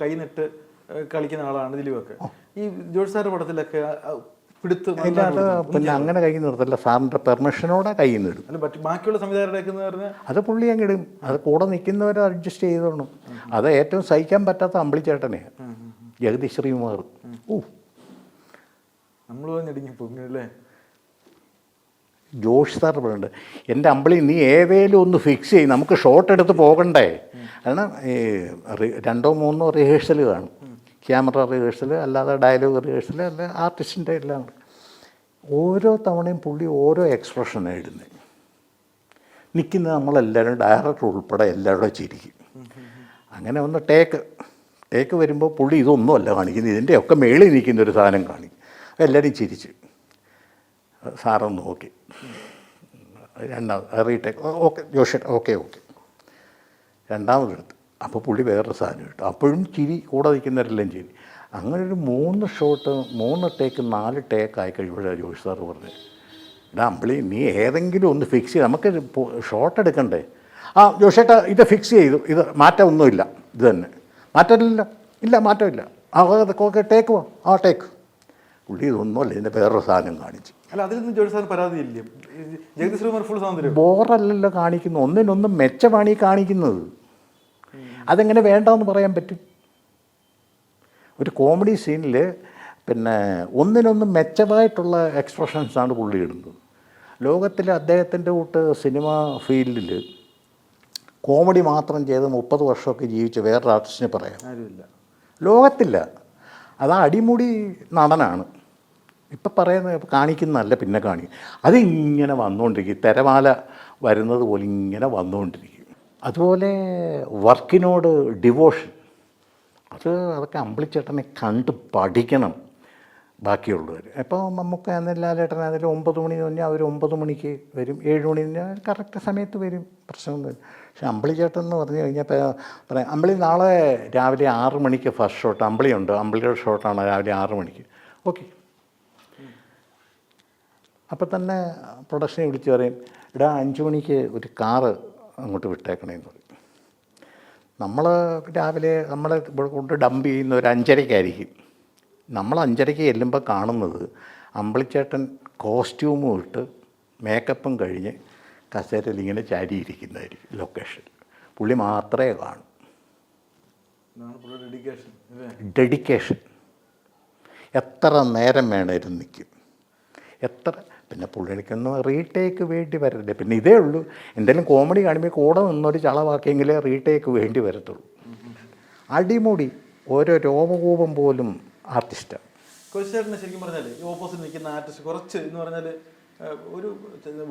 കൈ നിട്ട് ഏഹ്, കളിക്കുന്ന ആളാണ് ദിലീപൊക്കെ. ഈ ജോർജ് സാറ് പടത്തിലൊക്കെ പിടുത്ത് പിന്നെ അങ്ങനെ കൈ നിർത്തില്ല സാറിന്റെ പെർമിഷനോടെ കൈ നിടും ബാക്കിയുള്ള സംവിധായകരുടെ പറഞ്ഞാൽ അത് പുള്ളി അങ്ങ് ഇടും. അത് കൂടെ നിൽക്കുന്നവരെ അഡ്ജസ്റ്റ് ചെയ്തോണം അത് ഏറ്റവും സഹിക്കാൻ പറ്റാത്ത അമ്പിളിച്ചേട്ടനെ ജഗതി ശ്രീകുമാർ. ഓ നമ്മൾ ഞെടിങ്ങി പൊങ്ങിയല്ലേ ജോഷ് സാർ പറയുന്നുണ്ട് എന്റെ അമ്പിളി നീ ഏതേലും ഒന്ന് ഫിക്സ് ചെയ്യും നമുക്ക് ഷോട്ട് എടുത്ത് പോകണ്ടേ? കാരണം ഈ രണ്ടോ മൂന്നോ റിഹേഴ്സൽ കാണും. ക്യാമറ റിഹേഴ്സൽ അല്ലാതെ ഡയലോഗ് റിഹേഴ്സൽ അല്ല ആർട്ടിസ്റ്റിന്റെ എല്ലാം. ഓരോ തവണയും പുള്ളി ഓരോ എക്സ്പ്രഷനാണ് ഇടുന്നത് നിൽക്കുന്നത് നമ്മളെല്ലാവരും ഡയറക്ടർ ഉൾപ്പെടെ എല്ലാവരും ചിരിക്കും. അങ്ങനെ ഒന്ന് ടേക്ക് ടേക്ക് വരുമ്പോൾ പുള്ളി ഇതൊന്നുമല്ല കാണിക്കുന്നത്. ഇതിന്റെയൊക്കെ മേളിൽ നിൽക്കുന്ന ഒരു സാധനം കാണിക്കും. എല്ലാവരും ചിരിച്ച്. സാറൊന്ന് നോക്കി. രണ്ടാമത് റീടേക്ക്. ഓക്കെ ജോഷേട്ട ഓക്കെ ഓക്കെ. രണ്ടാമതെടുത്ത് അപ്പോൾ പുള്ളി വേറൊരു സാധനം ഇട്ടു. അപ്പോഴും ചിരി കൂടെ നിൽക്കുന്നവരെല്ലാം ചിരി. അങ്ങനെ ഒരു മൂന്ന് ഷോട്ട് മൂന്ന് ടേക്ക് നാല് ടേക്ക് ആയി കഴിയുമ്പോഴാണ് ജോഷി സാറ് പറഞ്ഞത്. എടാ അമ്പിളി നീ ഏതെങ്കിലും ഒന്ന് ഫിക്സ് ചെയ്ത് നമുക്ക് ഷോട്ട് എടുക്കണ്ടേ? ആ ജോഷേട്ടാ ഇത് ഫിക്സ് ചെയ്തു ഇത് മാറ്റമൊന്നുമില്ല ഇത് തന്നെ. മാറ്റമില്ല ഇല്ല മാറ്റമില്ല. ആ ഓക്കെ ടേക്ക് വാ. ആ ടേക്ക്. പുള്ളി ഇതൊന്നുമല്ല ഇതിന്റെ വേറൊരു സാധനം കാണിച്ചു. അല്ല അതിൽ നിന്ന് ജോർജ് സാറിന് പരാതി ജഗദീഷ് ശ്രീകുമാർ ഫുൾ സ്വാതന്ത്ര്യം ബോറല്ലല്ലോ കാണിക്കുന്നു ഒന്നിനൊന്നും മെച്ചമാണ് ഈ കാണിക്കുന്നത്. അതെങ്ങനെ വേണ്ടെന്ന് പറയാൻ പറ്റും? ഒരു കോമഡി സീനിൽ പിന്നെ ഒന്നിനൊന്നും മെച്ചമായിട്ടുള്ള എക്സ്പ്രഷൻസാണ് പുള്ളി ഇടുന്നത്. ലോകത്തിലെ അദ്ദേഹത്തിന്റെ കൂട്ട് സിനിമ ഫീൽഡിൽ കോമഡി മാത്രം ചെയ്ത് മുപ്പത് വർഷമൊക്കെ ജീവിച്ച വേറൊരു ആർട്ടിസ്റ്റിനെ പറയാം ലോകത്തില്ല. അത് അടിമുടി നടനാണ്. ഇപ്പം പറയുന്നത് കാണിക്കുന്നതല്ല പിന്നെ കാണിക്കും. അതിങ്ങനെ വന്നുകൊണ്ടിരിക്കും തിരമാല വരുന്നത് പോലെ ഇങ്ങനെ വന്നുകൊണ്ടിരിക്കും അതുപോലെ വർക്കിനോട് ഡിവോഷൻ അത് അതൊക്കെ അമ്പിളിച്ചേട്ടനെ കണ്ട് പഠിക്കണം ബാക്കിയുള്ളവർ. ഇപ്പോൾ നമുക്ക് ലാലേട്ടൻ അതിൽ ഒമ്പത് മണി പറഞ്ഞാൽ അവർ ഒമ്പത് മണിക്ക് വരും ഏഴ് മണി പറഞ്ഞാൽ കറക്റ്റ് സമയത്ത് വരും പ്രശ്നമൊന്നുമില്ല പക്ഷെ അമ്പിളിച്ചേട്ടൻ എന്ന് പറഞ്ഞു കഴിഞ്ഞാൽ പറയാം അമ്പിളി നാളെ രാവിലെ ആറ് മണിക്ക് ഫസ്റ്റ് ഷോട്ട് അമ്പിളിയുണ്ട് അമ്പിളിയുടെ ഷോട്ടാണ് രാവിലെ ആറ് മണിക്ക്. ഓക്കെ. അപ്പോൾ തന്നെ പ്രൊഡക്ഷനെ വിളിച്ച് പറയും ഇടാ അഞ്ച് മണിക്ക് ഒരു കാറ് അങ്ങോട്ട് വിട്ടേക്കണേന്ന് പറയും. നമ്മൾ രാവിലെ നമ്മൾ ഇവിടെ കൊണ്ട് ഡംപ് ചെയ്യുന്ന ഒരു അഞ്ചരയ്ക്കായിരിക്കും. നമ്മൾ അഞ്ചരയ്ക്ക് ചെല്ലുമ്പോൾ കാണുന്നത് അമ്പിളിച്ചേട്ടൻ കോസ്റ്റ്യൂമും ഇട്ട് മേക്കപ്പും കഴിഞ്ഞ് കസേരയിൽ ഇങ്ങനെ ചാരിയിരിക്കുന്നതായിരിക്കും ലൊക്കേഷൻ പുള്ളി മാത്രമേ കാണൂ. ഡെഡിക്കേഷൻ എത്ര നേരം വേണമായിരുന്നു നിൽക്കും എത്ര പിന്നെ പുള്ളിക്കൊന്നും റീടേക്ക് വേണ്ടി വരരുത്. പിന്നെ ഇതേ ഉള്ളൂ. എന്തെങ്കിലും കോമഡി കാണുമ്പോൾ കൂടെ നിന്നൊരു ചളവാക്കിയെങ്കിലേ റീടേക്ക് വേണ്ടി വരത്തുള്ളൂ. അടിമുടി ഓരോ രോമകൂപം പോലും ആർട്ടിസ്റ്റാണ് കൊച്ചേട്ടനെ ശരിക്കും പറഞ്ഞാൽ ഈ ഓപ്പോസിറ്റ് നിൽക്കുന്ന ആർട്ടിസ്റ്റ് കുറച്ച് എന്ന് പറഞ്ഞാൽ ഒരു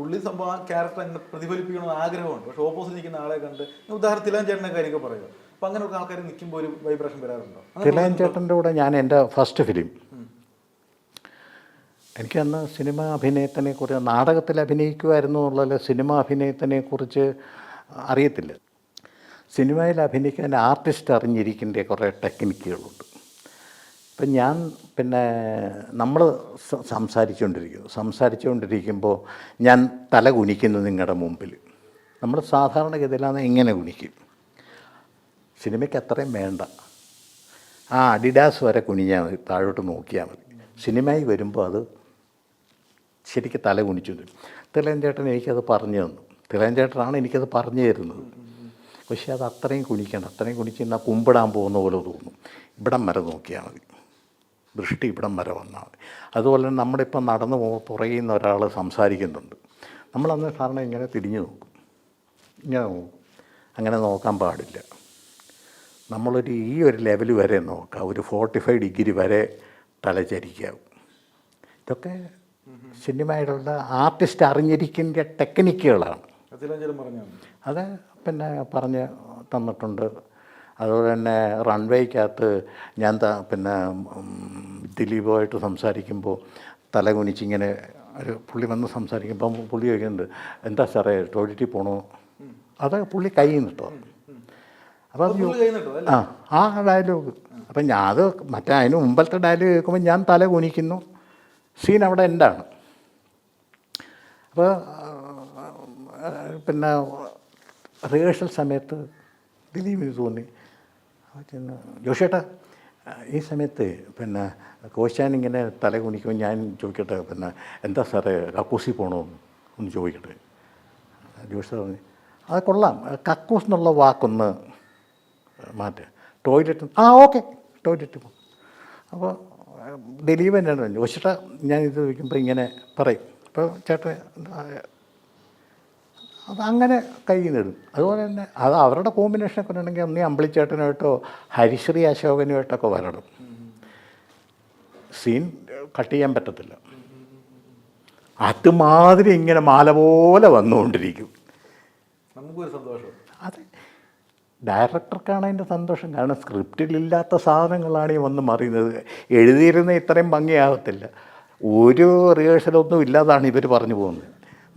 ഉള്ളി സംഭവം ആ ക്യാരക്ടർ അങ്ങനെ പ്രതിഫലിപ്പിക്കണമെന്ന് ആഗ്രഹമുണ്ട്. പക്ഷെ ഓപ്പോസിറ്റ് നിൽക്കുന്ന ആളെ കണ്ട് ഉദാഹരണത്തിൽ തിലാൻ ചേട്ടന്റെ കാര്യമൊക്കെ പറയുക. അപ്പം അങ്ങനെയൊക്കെ ആൾക്കാർ നിൽക്കുമ്പോൾ ഒരു വൈബ്രേഷൻ വരാറുണ്ടോ? തിലാൻ ചേട്ടന്റെ കൂടെ ഞാൻ എന്റെ ഫസ്റ്റ് ഫിലിം എനിക്ക് അന്ന് സിനിമ അഭിനയത്തിനെ കുറിച്ച് നാടകത്തിൽ അഭിനയിക്കുമായിരുന്നു എന്നുള്ളത് സിനിമ അഭിനയത്തിനെ കുറിച്ച് അറിയത്തില്ല. സിനിമയിൽ അഭിനയിക്കാൻ ആർട്ടിസ്റ്റ് അറിഞ്ഞിരിക്കേണ്ട കുറേ ടെക്നിക്കുകളുണ്ട്. ഇപ്പം ഞാൻ പിന്നെ നമ്മൾ സംസാരിച്ചുകൊണ്ടിരിക്കുന്നു. സംസാരിച്ചുകൊണ്ടിരിക്കുമ്പോൾ ഞാൻ തല കുനിക്കുന്നു നിങ്ങളുടെ മുമ്പിൽ. നമ്മൾ സാധാരണഗതിയിലാണ് എങ്ങനെ കുനിക്കും? സിനിമയ്ക്ക് അത്രയും വേണ്ട. ആ അഡിഡാസ് വരെ കുനിഞ്ഞാൽ മതി താഴോട്ട് നോക്കിയാൽ മതി. സിനിമയിൽ വരുമ്പോൾ അത് ശരിക്കും തല കുണിച്ചു തിളയൻ ചേട്ടൻ എനിക്കത് പറഞ്ഞു തന്നു. തിളയൻ ചേട്ടനാണ് എനിക്കത് പറഞ്ഞു തരുന്നത്. പക്ഷേ അത് അത്രയും കുനിക്കണം. അത്രയും കുണിച്ച് എന്നാൽ കുമ്പിടാൻ പോകുന്ന പോലെ തോന്നും. ഇവിടം വരെ നോക്കിയാൽ മതി. ദൃഷ്ടി ഇവിടം വരെ വന്നാൽ മതി. അതുപോലെ തന്നെ നമ്മളിപ്പം നടന്നു പോകുമ്പോൾ പുറകിൽ നിന്ന് ഒരാൾ സംസാരിക്കുന്നുണ്ട്. നമ്മളന്ന് സാറിനെ ഇങ്ങനെ തിരിഞ്ഞു നോക്കും. ഇങ്ങനെ നോക്കും. അങ്ങനെ നോക്കാൻ പാടില്ല. നമ്മളൊരു ഈ ഒരു ലെവൽ വരെ നോക്കാം. ഒരു ഫോർട്ടി ഫൈവ് ഡിഗ്രി വരെ തലചരിക്കാവും. ഇതൊക്കെ സിനിമയിലുള്ള ആർട്ടിസ്റ്റ് അറിഞ്ഞിരിക്കുന്ന ടെക്നിക്കുകളാണ്. അത് പിന്നെ പറഞ്ഞ് തന്നിട്ടുണ്ട്. അതുപോലെ തന്നെ റൺവേക്കകത്ത് ഞാൻ പിന്നെ ദിലീപുമായിട്ട് സംസാരിക്കുമ്പോൾ തല കുനിച്ചിങ്ങനെ ഒരു പുള്ളി വന്ന് സംസാരിക്കുമ്പോൾ പുള്ളി ചോദിക്കുന്നുണ്ട് എന്താ സാറേ ടോയ്ലറ്റിൽ പോണോ? അത് പുള്ളി കൈ നിട്ടോ. അപ്പോൾ ആ ആ ഡയലോഗ്. അപ്പം ഞാൻ അത് മറ്റേ അതിന് മുമ്പത്തെ ഡയലോഗ് കേൾക്കുമ്പോൾ ഞാൻ തല കുനിക്കുന്നു. സീൻ അവിടെ എന്റാണ് അപ്പോൾ പിന്നെ റിഹേഴ്സൽ സമയത്ത് ദിലീപിന് തോന്നി. ജോഷേട്ടാ ഈ സമയത്ത് പിന്നെ കോശാൻ ഇങ്ങനെ തല കുണിക്കും ഞാൻ ചോദിക്കട്ടെ പിന്നെ എന്താ സാറേ കക്കൂസി പോകണമെന്ന് ഒന്ന് ചോദിക്കട്ടെ? ജോഷ് പറഞ്ഞു അത് കൊള്ളാം. കക്കൂസ് എന്നുള്ള വാക്കൊന്ന് മാറ്റുക ടോയ്ലറ്റ് ആ ഓക്കെ ടോയ്ലറ്റ് പോകും അപ്പോൾ ദിലീപ് തന്നെയാണ് പറഞ്ഞു ജോഷിട്ട ഞാൻ ഇത് ചോദിക്കുമ്പോൾ ഇങ്ങനെ പറയും. അപ്പോൾ ചേട്ടൻ അത് അങ്ങനെ കൈ നേടും അതുപോലെ തന്നെ അത് അവരുടെ കോമ്പിനേഷനൊക്കെ ഉണ്ടെങ്കിൽ ഒന്നീ അമ്പളിച്ചേട്ടനുമായിട്ടോ ഹരിശ്രീ അശോകനുമായിട്ടൊക്കെ വരണം. സീൻ കട്ട് ചെയ്യാൻ പറ്റത്തില്ല. അതുമാതിരി ഇങ്ങനെ മാല പോലെ വന്നുകൊണ്ടിരിക്കും. നമുക്കൊരു സന്തോഷം. ഡയറക്ടർക്കാണ് അതിന്റെ സന്തോഷം. കാരണം സ്ക്രിപ്റ്റിലില്ലാത്ത സാധനങ്ങളാണ് ഈ വന്ന് മറിയുന്നത്. എഴുതിയിരുന്ന ഇത്രയും ഭംഗിയാകത്തില്ല. ഒരു റിഹേഴ്സലൊന്നും ഇല്ലാതാണ് ഇവർ പറഞ്ഞു പോകുന്നത്.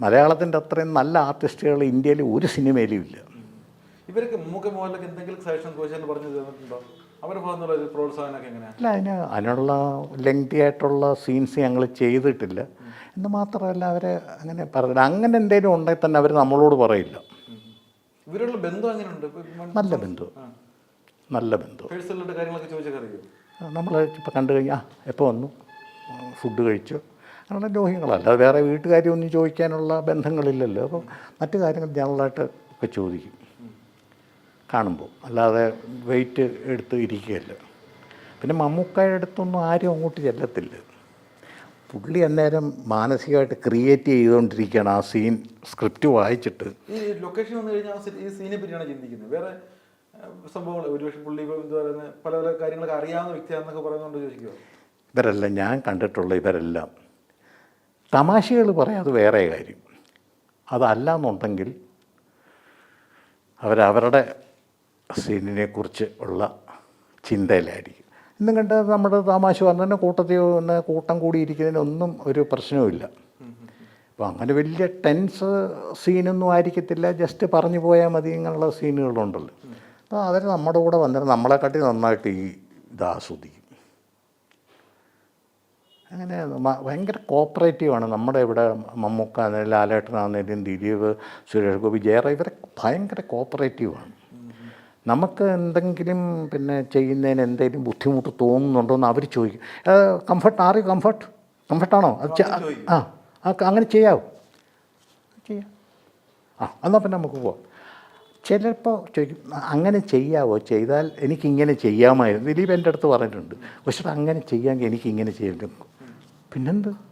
മലയാളത്തിന്റെ അത്രയും നല്ല ആർട്ടിസ്റ്റുകൾ ഇന്ത്യയിൽ ഒരു സിനിമയിലും ഇല്ല. ഇവർക്ക് എന്തെങ്കിലും സജഷൻ പറഞ്ഞു തന്നിട്ടുണ്ടോ? അല്ല അതിന് അതിനുള്ള ലെങ്തി ആയിട്ടുള്ള സീൻസ് ഞങ്ങൾ ചെയ്തിട്ടില്ല. എന്ന് മാത്രമല്ല അവർ അങ്ങനെ പറഞ്ഞില്ല അങ്ങനെ എന്തെങ്കിലും ഉണ്ടെങ്കിൽ തന്നെ അവർ നമ്മളോട് പറയില്ല. ഇവരുള്ള ബന്ധം അങ്ങനെയുണ്ട് നല്ല ബന്ധം. നല്ല ബന്ധം. നമ്മൾ ഇപ്പോൾ കണ്ടു കഴിഞ്ഞാൽ ആ എപ്പോൾ വന്നു? ഫുഡ് കഴിച്ചു. അങ്ങനെ ലോഹ്യങ്ങളല്ല. വേറെ വീട്ടുകാരൊന്നും ചോദിക്കാനുള്ള ബന്ധങ്ങളില്ലല്ലോ. അപ്പോൾ മറ്റു കാര്യങ്ങൾ ജനറലായിട്ട് ഒക്കെ ചോദിക്കും. കാണുമ്പോൾ അല്ലാതെ വെയിറ്റ് എടുത്ത് ഇരിക്കുകയല്ല. പിന്നെ മമ്മൂക്കായുടെ അടുത്തൊന്നും ആരും അങ്ങോട്ട് ചെല്ലത്തില്ല. പുള്ളി അന്നേരം മാനസികമായിട്ട് ക്രിയേറ്റ് ചെയ്തുകൊണ്ടിരിക്കുകയാണ് ആ സീൻ സ്ക്രിപ്റ്റ് വായിച്ചിട്ട്. ഈ ലൊക്കേഷൻ വന്നു കഴിഞ്ഞാൽ ഈ സീനെ പറ്റിയാണ് ചിന്തിക്കുന്നത്. വേറെ സംഭവങ്ങൾ ഒരുപക്ഷെ പുള്ളി ഇപ്പൊ എന്താ പറയുന്നത് പല പല കാര്യങ്ങളൊക്കെ അറിയാവുന്ന വ്യക്തിയാണെന്നൊക്കെ പറയുന്നുണ്ട് ചോദിക്കുമോ ഇവരെല്ലാം ഞാൻ കണ്ടിട്ടുള്ള ഇവരെല്ലാം തമാശകൾ പറയാം അത് വേറെ കാര്യം. അതല്ല എന്നുണ്ടെങ്കിൽ അവരവരുടെ സീനിനെക്കുറിച്ച് ഉള്ള ചിന്തയിലായിരിക്കും. ഇന്നും കണ്ട് നമ്മുടെ തമാശ തന്നെ കൂട്ടത്തിൽ ഒന്ന് കൂട്ടം കൂടിയിരിക്കുന്നതിനൊന്നും ഒരു പ്രശ്നവുമില്ല. അപ്പോൾ അങ്ങനെ വലിയ ടെൻസ് സീനൊന്നും ആയിരിക്കത്തില്ല. ജസ്റ്റ് പറഞ്ഞു പോയാൽ മതി ഇങ്ങനെയുള്ള സീനുകളുണ്ടല്ലോ. അപ്പോൾ അതിന് നമ്മുടെ കൂടെ വന്നിട്ട് നമ്മളെക്കാട്ടി നന്നായിട്ട് ഈ ഇത് ആസ്വദിക്കും. അങ്ങനെ ഭയങ്കര കോപ്പറേറ്റീവാണ് നമ്മുടെ ഇവിടെ മമ്മൂക്ക ലാലേട്ടനാണെങ്കിലും ദിലീപ് സുരേഷ് ഗോപി ജയറ ഇവരെ ഭയങ്കര കോപ്പറേറ്റീവാണ് നമുക്ക് എന്തെങ്കിലും പിന്നെ ചെയ്യുന്നതിന് എന്തെങ്കിലും ബുദ്ധിമുട്ട് തോന്നുന്നുണ്ടോ എന്ന് അവർ ചോദിക്കും. കംഫർട്ട് ആറ് കംഫർട്ട് കംഫർട്ടാണോ അത് ആ അങ്ങനെ ചെയ്യാവോ. ചെയ്യാം. ആ എന്നാൽ പിന്നെ നമുക്ക് പോവാം. ചിലപ്പോൾ ചോദിക്കും അങ്ങനെ ചെയ്യാവോ? ചെയ്താൽ എനിക്കിങ്ങനെ ചെയ്യാമായിരുന്നു. ദിലീപ് എന്റെ അടുത്ത് പറഞ്ഞിട്ടുണ്ട്. പക്ഷേ അങ്ങനെ ചെയ്യാമെങ്കിൽ എനിക്കിങ്ങനെ ചെയ്യേണ്ടി പിന്നെന്ത്?